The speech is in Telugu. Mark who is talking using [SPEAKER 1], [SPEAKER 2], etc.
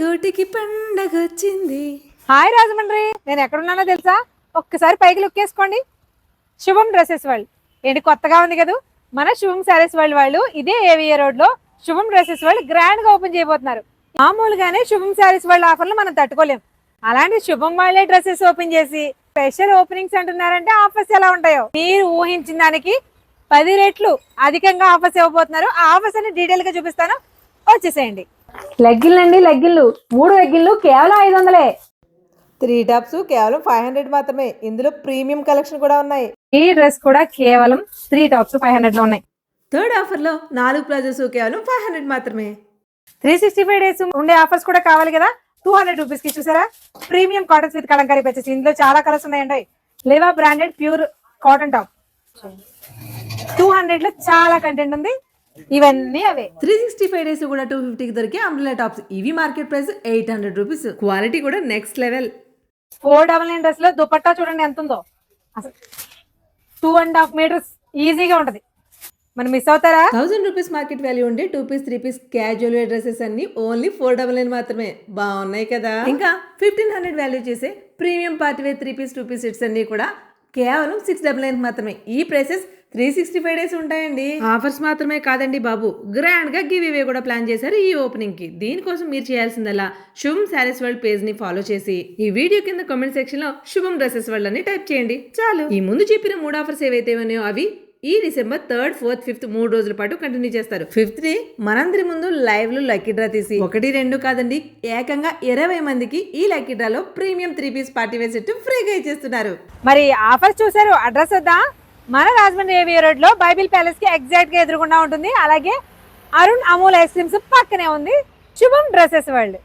[SPEAKER 1] గూటికి పండగ వచ్చింది.
[SPEAKER 2] హాయ్ రాజమండ్రి నేను ఎక్కడున్నానో తెలుసా? ఒక్కసారి పైకి లుక్ వేసుకోండి శుభం డ్రెస్సెస్ వరల్డ్. ఏంటి కొత్తగా ఉంది కదా? మన శుభం శారీస్ వరల్డ్ వాళ్ళు ఇదే ఏవిఏ రోడ్లో శుభం డ్రెస్సెస్ వరల్డ్ గ్రాండ్గా ఓపెన్ చేయబోతున్నారు. మామూలుగానే శుభం శారీస్ వరల్డ్ ఆఫర్లు మనం తట్టుకోలేం. అలాంటి శుభం వాళ్ళే డ్రెస్సెస్ ఓపెన్ చేసి స్పెషల్ ఓపెనింగ్స్ అంటున్నారంటే ఆఫర్స్ ఎలా ఉంటాయో? మీరు ఊహించిన దానికి పది రెట్లు అధికంగా ఆఫర్స్ ఇవ్వబోతున్నారు. ఆ ఆఫర్స్ అని డీటెయిల్గా చూపిస్తాను. వచ్చేసేయండి. లెగ్గిన్లు అండి లెగ్గిన్లు మూడు లెగ్గిన్లు కేవలం ఐదు వందలే
[SPEAKER 1] త్రీ టాప్స్ కేవలం ఫైవ్ హండ్రెడ్ మాత్రమే. ఇందులో ప్రీమియం కలెక్షన్ కూడా ఉన్నాయి.
[SPEAKER 2] ఈ డ్రెస్ కూడా కేవలం త్రీ టాప్స్ ఫైవ్ హండ్రెడ్లో ఉన్నాయి.
[SPEAKER 1] థర్డ్ ఆఫర్లో నాలుగు ప్లాజోస్ కేవలం ఫైవ్ హండ్రెడ్ మాత్రమే.
[SPEAKER 2] త్రీ సిక్స్టీ ఫైవ్ డేస్ ఉండే ఆఫర్స్ కూడా కావాలి కదా? టూ హండ్రెడ్ రూపీస్కి చూసారా? ప్రీమియం కాటన్స్ విత్ కలంకారీ పచ్చేసి ఇందులో చాలా కలర్స్ ఉన్నాయండి. లేవా branded pure cotton top. Two హండ్రెడ్లో చాలా కంటెంట్ ఉంది. ఇవన్నీ అవే.
[SPEAKER 1] త్రీ సిక్స్టీ ఫైవ్ డేస్ కూడా టూ ఫిఫ్టీకి దొరికే అంబ్రెలా టాప్స్ ఇవి market price eight hundred rupees quality కూడా next level
[SPEAKER 2] four double nine డ్రెస్లో దుపట్టా చూడండి ఎంత ఉందో అసలు టూ అండ్ హాఫ్ మీటర్స్ ఈజీగా ఉంటది. మనం మిస్ అవుతారా?
[SPEAKER 1] థౌసండ్ రూపీస్ మార్కెట్ వాల్యూ ఉండే two piece three piece casual wear dresses అన్ని ఓన్లీ ఫోర్ డబల్ నైన్ మాత్రమే. బాగున్నాయి కదా? ఇంకా ఫిఫ్టీన్ హండ్రెడ్ వాల్యూ చేసే premium party wear three piece two piece sets అన్ని కూడా కేవలం సిక్స్ డబల్ నైన్ మాత్రమే. ఈ prices three sixty five days ఉంటాయండి. ఆఫర్స్ మాత్రమే కాదండి బాబు. గ్రాండ్గా గివ్ ఇవే కూడా ప్లాన్ చేశారు ఈ ఓపెనింగ్కి. దీనికోసం మీరు చేయాల్సిందల్లా శుభం శారీస్ వరల్డ్ పేజ్ని ఫాలో చేసి ఈ వీడియో కింద కామెంట్ సెక్షన్లో శుభం డ్రెస్సెస్ వరల్డ్ అని టైప్ చేయండి. చాలు. ఈ ముందు చెప్పిన మూడు ఆఫర్స్ ఏవైతే ఉన్నాయో అవి ఈ డిసెంబర్ థర్డ్ ఫోర్త్ ఫిఫ్త్ మూడు రోజుల పాటు కంటిన్యూ చేస్తారు. ఫిఫ్త్ని మనందరి ముందు లైవ్లో లక్కీ డ్రా తీసి. ఒకటి రెండు కాదండి ఏకంగా ఇరవై మందికి ఈ లక్కీ డ్రాలో premium three piece party wear set ఫ్రీగా ఇచ్చేస్తున్నారు.
[SPEAKER 2] మరి ఆఫర్స్ చూసారు అడ్రస్ వద్దా? మన రాజమండ్రి ఏవియో రోడ్లో బైబిల్ ప్యాలెస్కి ఎగ్జాక్ట్గా ఎదురుకుండా ఉంటుంది. అలాగే అరుణ్ అమూల్ ఐస్ క్రీమ్స్ పక్కనే ఉంది. శుభం డ్రెస్సెస్ వరల్డ్.